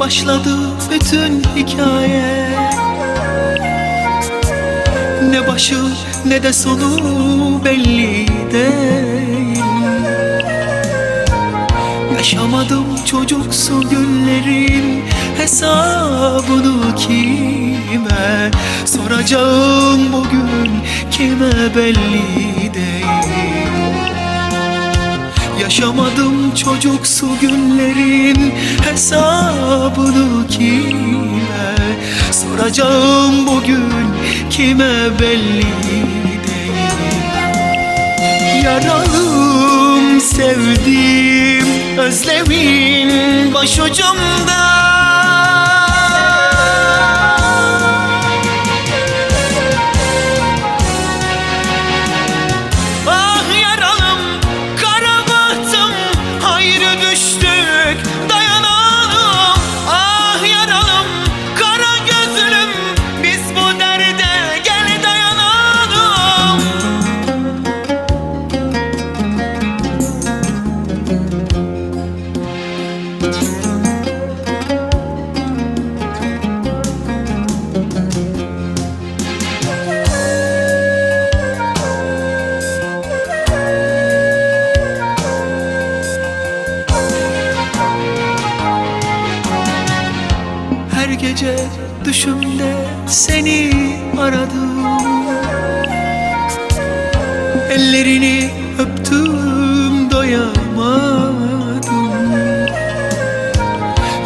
başladı bütün hikaye. Ne başı ne de sonu belli değil. Yaşamadım çocuksu günlerin hesabını kime Soracağım bugün kime belli değil Yaşamadım çocuksu günlerin hesabını kime Soracağım bugün kime belli değil. Yaralım sevdim özlemin başucumda gece düşümde seni aradım. Ellerini öptüm doyamadım.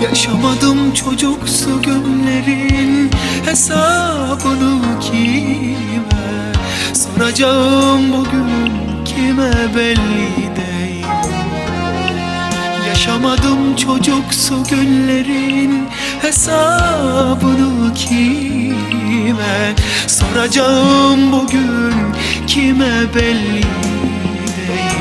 Yaşamadım çocuksu günlerin hesabını kime? Soracağım bugün kime belli değil. Yaşamadım çocuksu günlerin hesabını kime? Soracağım bugün kime belli değil.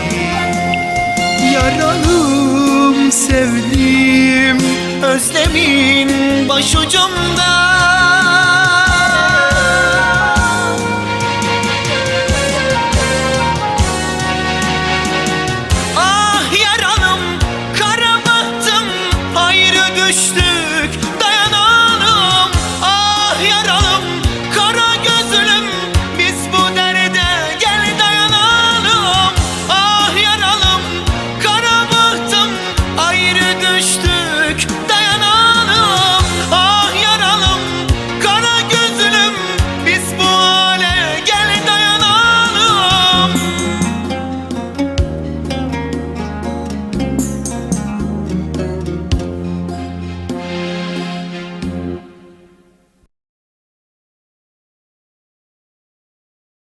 Yaralım sevdim özlemin başucumda